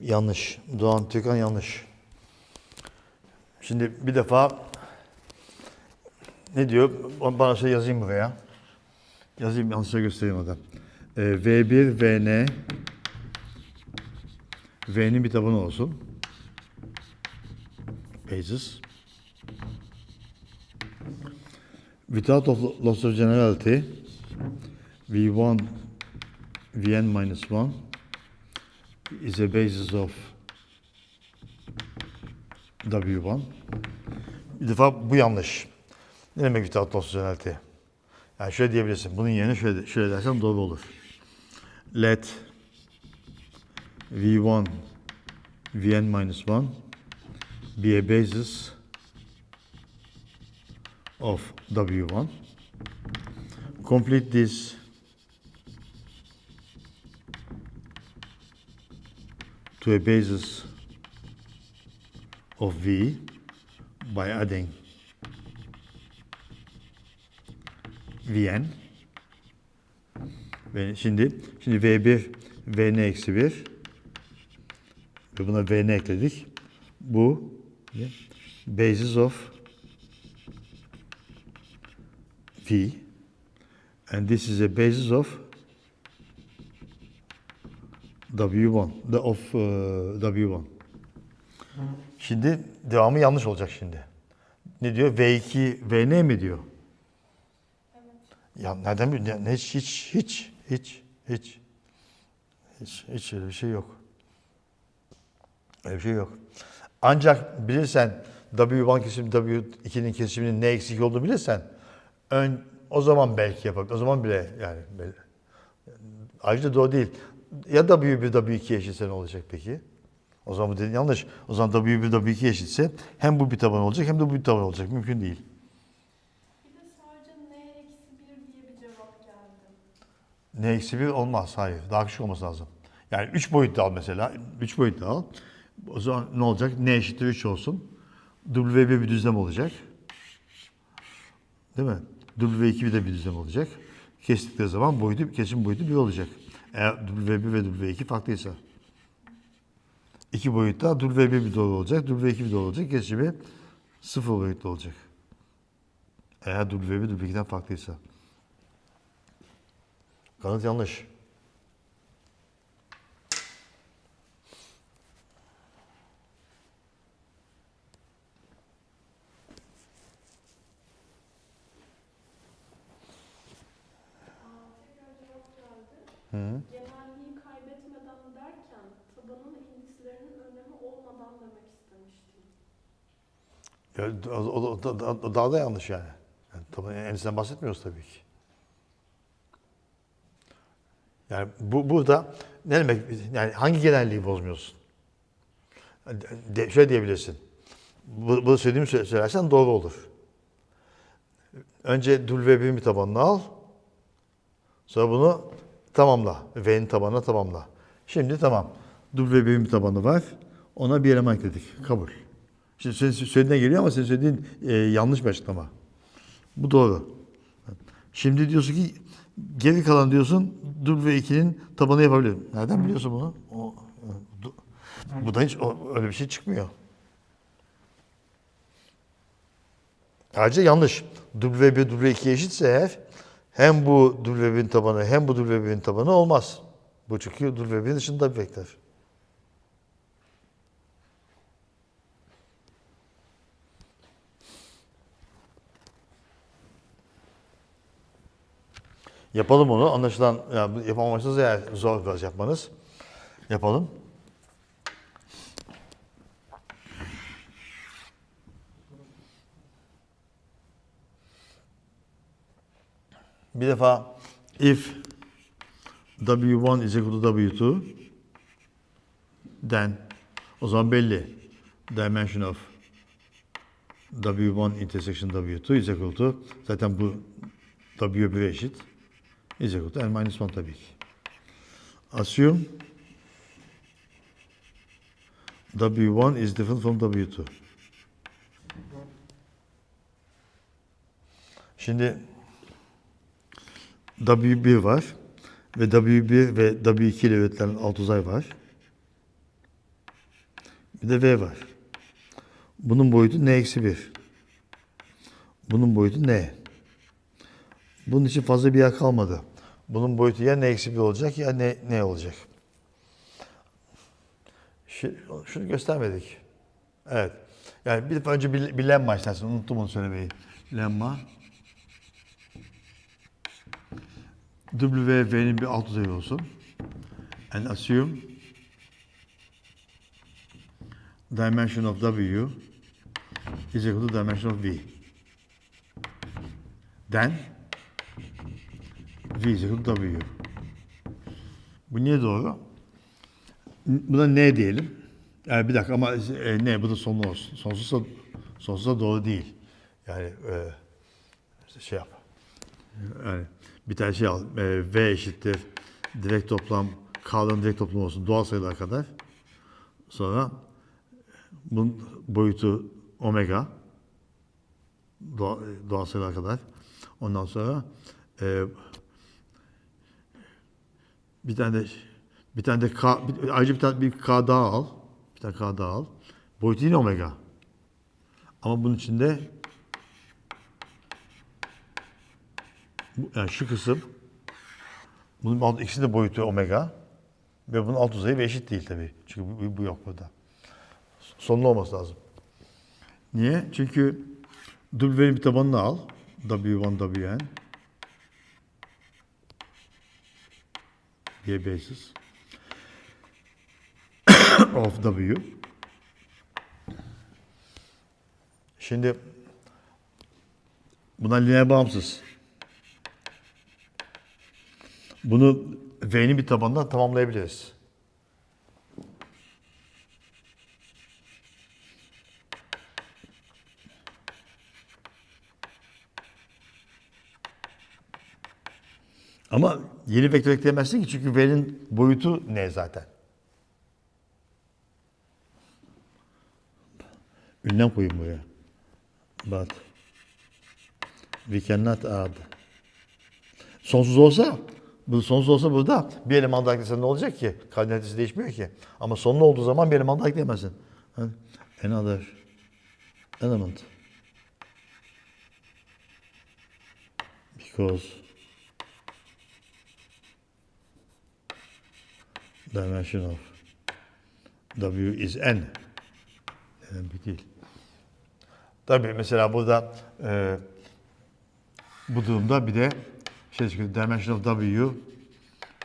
Yanlış. Doğan Türkan yanlış. Şimdi bir defa ne diyor? Bana şey yazayım buraya. Yazayım yanlışa göstereyim orada. Ee, V1, VN V'nin bir tabanı olsun. Basis. Without of loss of generality V1 Vn minus 1 is a basis of W1. Bir defa bu yanlış. Ne demek of generality? Yani şöyle diyebilirsin. Bunun yerine şöyle, şöyle dersem doğru olur. Let V1 Vn minus 1 be a basis of W1. Complete this to a basis of V by adding Vn. Ve şimdi şimdi V1 Vn eksi 1 ve buna Vn ekledik. Bu basis of V and this is a basis of W1 the of uh, W1. Şimdi devamı yanlış olacak şimdi. Ne diyor? V2 Vn mi diyor? Ya nereden biliyorsun? Ya Hiç hiç hiç hiç hiç hiç hiç öyle bir şey yok. Öyle bir şey yok. Ancak bilirsen W1 kesim W2'nin kesiminin ne eksik olduğunu bilirsen ön o zaman belki yapar. O zaman bile yani ayrıca o değil. Ya W1 W2 eşitse ne olacak peki? O zaman bu dediğin yanlış. O zaman W1 W2 eşitse hem bu bir taban olacak hem de bu bir taban olacak. Mümkün değil. Bir de sadece n eksi 1 diye bir cevap geldi. Ne eksi bir olmaz. Hayır. Daha küçük olması lazım. Yani 3 boyutlu al mesela. 3 boyutlu al. O zaman ne olacak? Ne eşittir 3 olsun. W1 bir düzlem olacak. Değil mi? W2 bir de bir düzlem olacak. Kestikleri zaman boyutu, kesim boyutu 1 olacak. Eğer W1 ve W2 farklıysa. İki boyutta W1 bir doğru olacak, W2 bir doğru olacak. Kesimi sıfır boyutlu olacak. Eğer W1 W2'den farklıysa. Kanıt yanlış. Ya, o, o- o- o- daha da yanlış yani. yani tabii endişeden bahsetmiyoruz tabii ki. Yani bu burada ne demek? Yani hangi genelliği bozmuyorsun? De, şöyle diyebilirsin. Bu, bunu söylediğimi sö- söylersen doğru olur. Önce W1'in bir tabanını al. Sonra bunu tamamla. V'nin tabanına tamamla. Şimdi tamam. W1'in bir tabanı var. Ona bir eleman ekledik. Kabul. Şimdi senin söylediğine geliyor ama senin söylediğin e, yanlış bir açıklama. Bu doğru. Şimdi diyorsun ki geri kalan diyorsun W2'nin tabanı yapabilirim. Nereden biliyorsun bunu? O, du- bu da hiç o- öyle bir şey çıkmıyor. Ayrıca yanlış. W1 W2 eşitse eğer hem bu W1'in tabanı hem bu W1'in tabanı olmaz. Bu çünkü W1'in dışında bir vektör. Yapalım onu. Anlaşılan yani yapamazsanız eğer zor biraz yapmanız. Yapalım. Bir defa if W1 is equal to W2 then o zaman belli. Dimension of W1 intersection W2 is equal to zaten bu W1 eşit is equal n minus 1 tabii ki. Assume W1 is different from W2. Şimdi W1 var ve W1 ve W2 ile üretilen alt uzay var. Bir de V var. Bunun boyutu n eksi 1. Bunun boyutu n. Bunun için fazla bir yer kalmadı. Bunun boyutu ya n eksi 1 olacak ya n, n olacak. Şu- Şunu göstermedik. Evet. Yani bir önce bir, bir lemma istersen. Unuttum onu söylemeyi. Lemma. W, V'nin bir alt uzayı olsun. And assume dimension of W is equal to dimension of V. Then V is equal to W. Bu niye doğru? Buna ne diyelim? Yani bir dakika ama e, ne? Bu da sonlu olsun. Sonsuzsa, sonsuzsa doğru değil. Yani e, işte şey yap. Yani bir tane şey al. E, v eşittir. Direkt toplam K'ların direkt toplamı olsun. Doğal sayılar kadar. Sonra bunun boyutu omega. Doğal, doğal sayılar kadar. Ondan sonra e, bir tane de bir tane de K, bir, ayrıca bir tane bir K daha al. Bir tane K daha al. Boyutu yine omega. Ama bunun içinde yani şu kısım bunun alt, ikisi de boyutu omega ve bunun alt uzayı ve eşit değil tabii. Çünkü bu, bu yok burada. Sonlu olması lazım. Niye? Çünkü W'nin bir tabanını al. W1, Wn. Diye basis of W. Şimdi bunlar lineer bağımsız. Bunu V'nin bir tabanından tamamlayabiliriz. Ama yeni vektör ekleyemezsin ki çünkü V'nin boyutu ne zaten? Ünlem koyayım buraya. But we cannot add. Sonsuz olsa, bu sonsuz olsa burada bir eleman daha eklesen ne olacak ki? Koordinatesi değişmiyor ki. Ama sonlu olduğu zaman bir eleman daha ekleyemezsin. Another element. Because dimension of W is n. Önemli değil. Tabii mesela burada e, bu durumda bir de şey çıkıyor. Dimension of W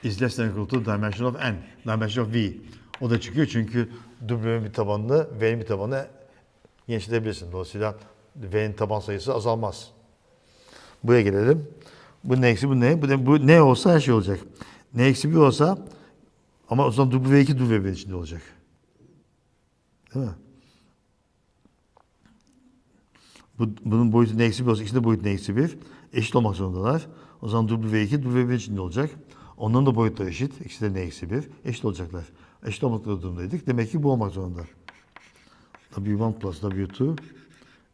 is less than equal to dimension of n. Dimension of V. O da çıkıyor çünkü W'nin bir tabanını, V'nin bir tabanını genişletebilirsin. Dolayısıyla V'nin taban sayısı azalmaz. Buraya gelelim. Bu ne eksi bu ne? Bu ne, bu ne olsa her şey olacak. Ne eksi bir olsa ama o zaman W2 W1 içinde olacak. Değil mi? Bu, bunun boyutu ne eksi bir olsa ikisinin boyutu ne eksi bir. Eşit olmak zorundalar. O zaman W2 W1 içinde olacak. Onların da boyutları eşit. İkisi de ne eksi bir. Eşit olacaklar. Eşit olmakları durumdaydık. Demek ki bu olmak zorunda. W1 plus W2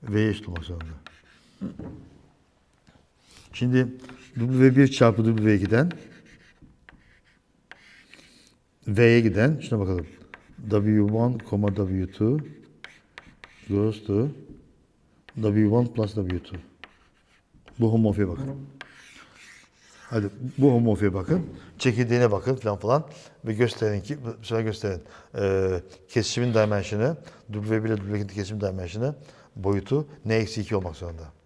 V'ye eşit olmak zorunda. Şimdi W1 çarpı W2'den V'ye giden, şuna bakalım. W1, W2 goes to W1 plus W2. Bu homomorfiye bakın. Hadi bu homomorfiye bakın. Çekirdeğine bakın falan falan. Ve gösterin ki, sefer gösterin. Ee, kesişimin dimension'ı, W1 ile W2'nin kesişim dimension'ı, boyutu n eksi 2 olmak zorunda.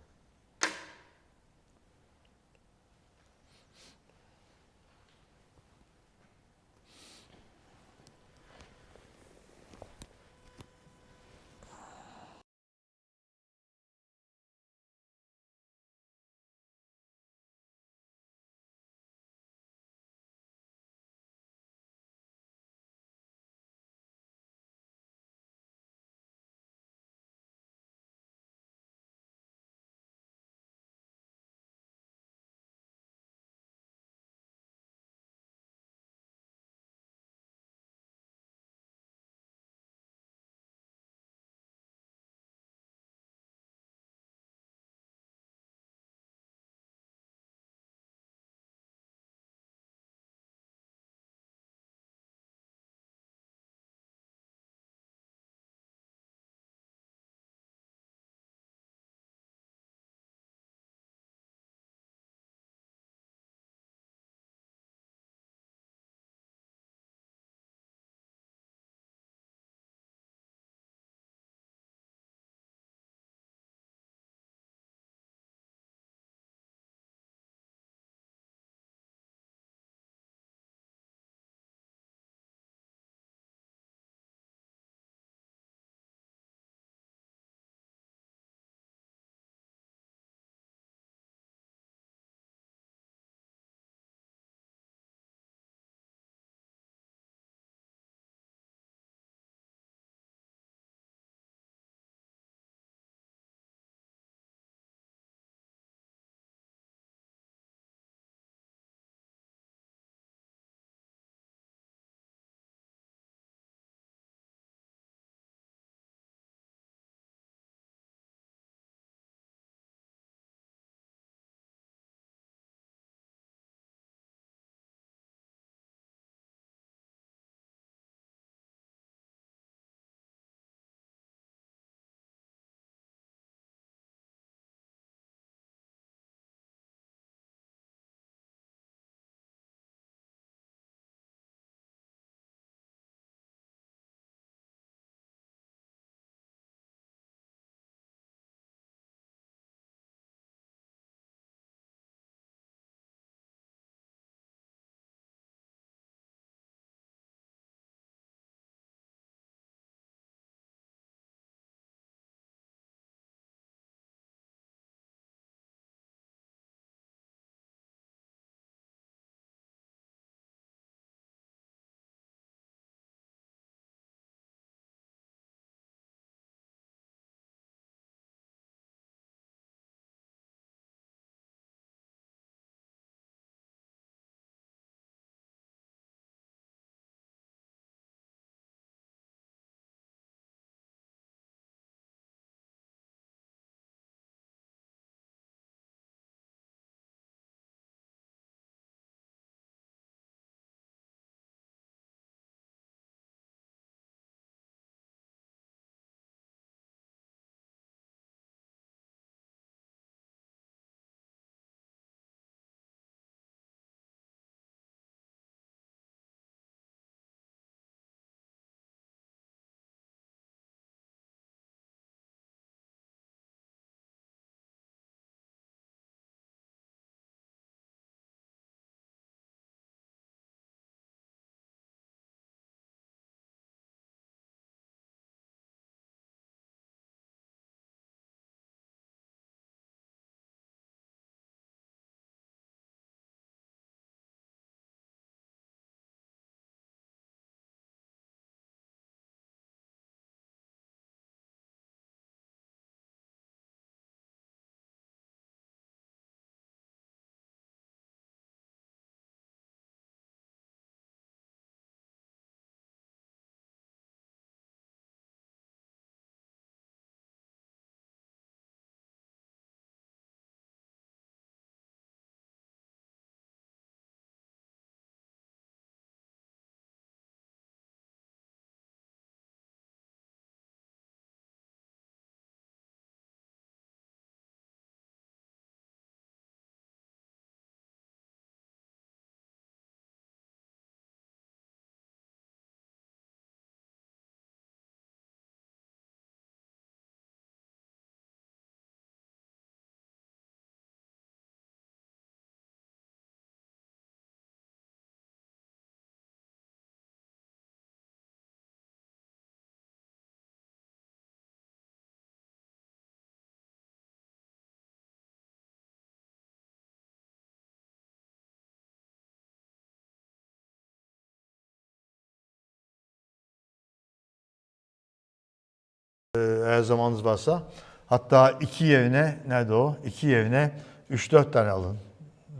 Eğer zamanınız varsa. Hatta iki yerine, nerede o? İki yerine 3-4 tane alın.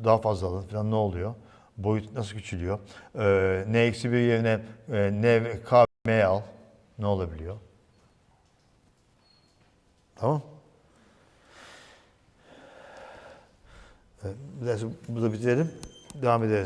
Daha fazla alın falan ne oluyor? Boyut nasıl küçülüyor? Ee, n eksi bir yerine e, n, k, m al. Ne olabiliyor? Tamam. Biraz burada bitirelim. Devam ederiz.